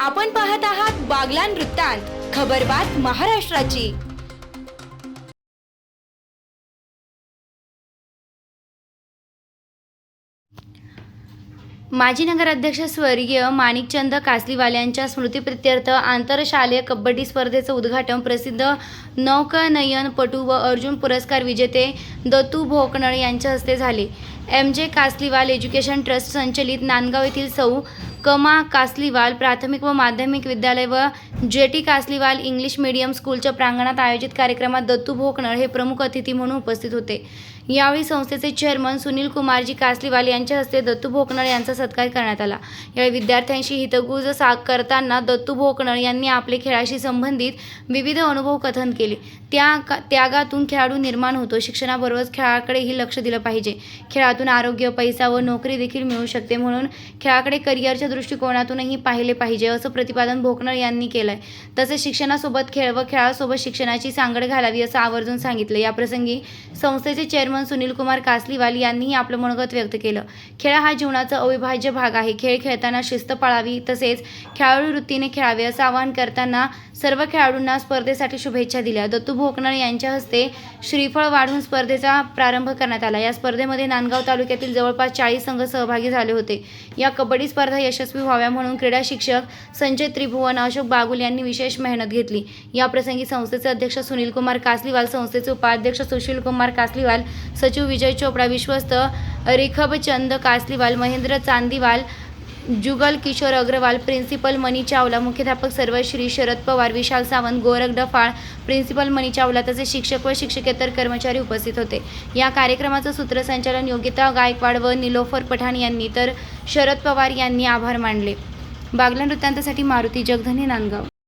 आपण पाहत आहात बागलान वृत्तांत खबरबात महाराष्ट्राची. माजी नगराध्यक्ष स्वर्गीय माणिकचंद कासलीवाल यांच्या स्मृतीप्रित्यर्थ आंतरशालेय कबड्डी स्पर्धेचं उद्घाटन प्रसिद्ध नौकानयनपटू व अर्जुन पुरस्कार विजेते दत्तू भोकनळ यांच्या हस्ते झाले. एम जे कासलीवाल एज्युकेशन ट्रस्ट संचलित नांदगाव येथील सौ कमा कासलीवाल प्राथमिक व माध्यमिक विद्यालय व जे टी कासलीवाल इंग्लिश मीडियम स्कूलच्या प्रांगणात आयोजित कार्यक्रमात दत्तू भोकनळ हे प्रमुख अतिथी म्हणून उपस्थित होते. यावेळी संस्थेचे चेअरमन सुनील कुमारजी कासलीवाल यांच्या हस्ते दत्तू भोकनळ यांचा सत्कार करण्यात आला. यावेळी विद्यार्थ्यांशी हितगुज सा करताना दत्तू भोकनळ यांनी आपले खेळाशी संबंधित विविध अनुभव कथन केले. त्या का- त्यागातून खेळाडू निर्माण होतो. शिक्षणाबरोबरच खेळाकडेही लक्ष दिलं पाहिजे. खेळातून आरोग्य पैसा व नोकरी देखील मिळू शकते म्हणून खेळाकडे करिअरच्या दृष्टिकोनातूनही पाहिले पाहिजे असं प्रतिपादन भोकनळ यांनी केलंय. तसेच शिक्षणासोबत खेळ व खेळासोबत शिक्षणाची सांगड घालावी असं आवर्जून सांगितलं. याप्रसंगी संस्थेचे चेअरमन सुनील कुमार कासलीवाल यांनीही आपलं मनोगत व्यक्त केलं. खेळ हा जीवनाचा अविभाज्य भाग आहे. खेळ खेळताना शिस्त पाळावी तसेच खेळाडू वृत्तीने खेळावे असं आवाहन करताना सर्व खेळाडूंना स्पर्धेसाठी शुभेच्छा दिल्या. दत्तू भोकनळ यांच्या हस्ते श्रीफळ वाढून स्पर्धेचा प्रारंभ करण्यात आला. या स्पर्धेमध्ये नांदगाव तालुक्यातील जवळपास चाळीस संघ सहभागी झाले होते. या कबड्डी स्पर्धा यशस्वी यशस्वी व्हाव्या म्हणून क्रीडा शिक्षक संजय त्रिभुवन अशोक बागुल यांनी विशेष मेहनत घेतली. याप्रसंगी संस्थेचे अध्यक्ष सुनील कुमार कासलीवाल संस्थेचे उपाध्यक्ष सुशील कुमार कासलीवाल सचिव विजय चोपडा विश्वस्त रिखबचंद कासलीवाल महेंद्र चांदीवाल जुगल किशोर अग्रवाल प्रिन्सिपल मनी चावला मुख्याध्यापक सर्वश्री शरद पवार विशाल सावंत गोरख डफाळ प्रिन्सिपल मनी चावला तसेच शिक्षक व शिक्षकेतर कर्मचारी उपस्थित होते. या कार्यक्रमाचं सूत्रसंचालन योगिता गायकवाड व निलोफर पठाण यांनी तर शरद पवार यांनी आभार मानले. बागला वृत्तांतासाठी मारुती जगधने नांदगाव.